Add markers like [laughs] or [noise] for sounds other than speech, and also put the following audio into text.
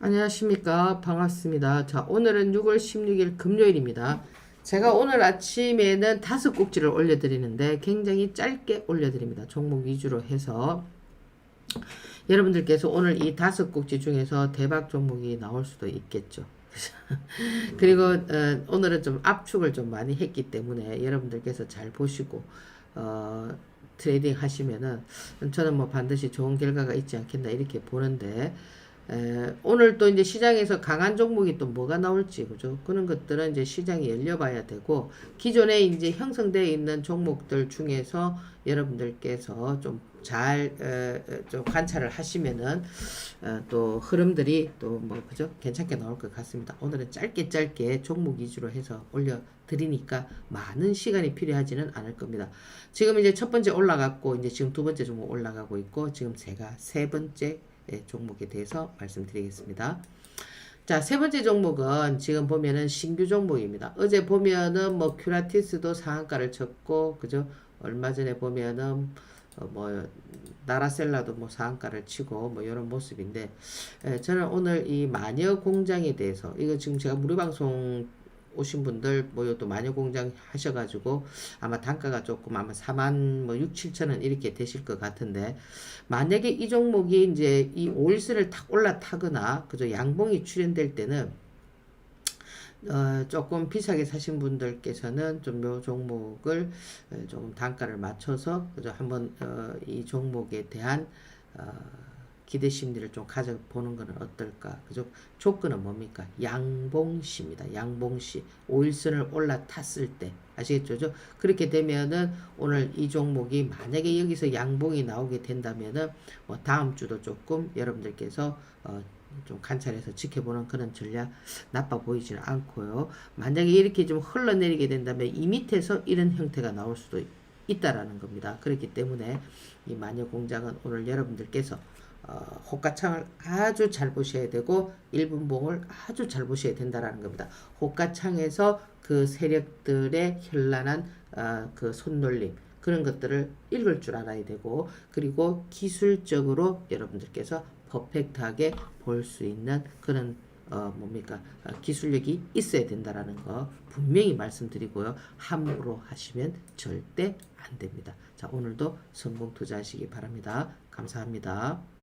안녕하십니까. 반갑습니다. 자, 오늘은 6월 16일 금요일입니다. 제가 오늘 아침에는 다섯 꼭지를 올려드리는데 굉장히 짧게 올려드립니다. 종목 위주로 해서 여러분들께서 오늘 이 다섯 꼭지 중에서 대박 종목이 나올 수도 있겠죠. [laughs] 그리고 어, 오늘은 좀 압축을 좀 많이 했기 때문에 여러분들께서 잘 보시고 어, 트레이딩 하시면은 저는 뭐 반드시 좋은 결과가 있지 않겠나 이렇게 보는데 에, 오늘 또 이제 시장에서 강한 종목이 또 뭐가 나올지 그죠? 그런 것들은 이제 시장이 열려봐야 되고 기존에 이제 형성되어 있는 종목들 중에서 여러분들께서 좀잘좀 관찰을 하시면은 어, 또 흐름들이 또 뭐 그죠? 괜찮게 나올 것 같습니다. 오늘은 짧게 짧게 종목 위주로 해서 올려 드리니까 많은 시간이 필요하지는 않을 겁니다. 지금 이제 첫 번째 올라갔고 이제 지금 두 번째 종목 올라가고 있고 지금 제가 세 번째 예, 종목에 대해서 말씀드리겠습니다. 자, 세 번째 종목은 지금 보면은 신규 종목입니다. 어제 보면은 뭐 큐라티스도 상한가를 쳤고, 그죠? 얼마 전에 보면은 어, 뭐 나라셀라도 뭐 상한가를 치고 뭐 이런 모습인데, 에, 저는 오늘 이 마녀 공장에 대해서 이거 지금 제가 무료 방송 오신 분들 뭐 또 마녀 공장 하셔가지고 아마 단가가 조금 아마 4만 뭐 6, 7천 원 이렇게 되실 것 같은데 만약에 이 종목이 이제 이 오일선을 탁 올라타거나 그저 양봉이 출현될 때는 어, 조금 비싸게 사신 분들께서는 좀 요 종목을 어, 조금 단가를 맞춰서 그저 한번 어, 이 종목에 대한 어, 기대 심리를 좀 가져보는 것은 어떨까? 그죠? 조건은 뭡니까? 양봉시입니다. 양봉시. 오일선을 올라탔을 때. 아시겠죠? 죠? 그렇게 되면은 오늘 이 종목이 만약에 여기서 양봉이 나오게 된다면은 뭐 다음 주도 조금 여러분들께서 어, 좀 관찰해서 지켜보는 그런 전략 나빠 보이지는 않고요. 만약에 이렇게 좀 흘러내리게 된다면 이 밑에서 이런 형태가 나올 수도 있다라는 겁니다. 그렇기 때문에 이 마녀 공장은 오늘 여러분들께서 어, 호가창을 아주 잘 보셔야 되고 일분봉을 아주 잘 보셔야 된다라는 겁니다. 호가창에서 그 세력들의 현란한 어, 그 손놀림 그런 것들을 읽을 줄 알아야 되고 그리고 기술적으로 여러분들께서 퍼펙트하게 볼 수 있는 그런 어 뭡니까 어, 기술력이 있어야 된다라는 거 분명히 말씀드리고요 함부로 하시면 절대 안 됩니다 자 오늘도 성공 투자하시기 바랍니다 감사합니다.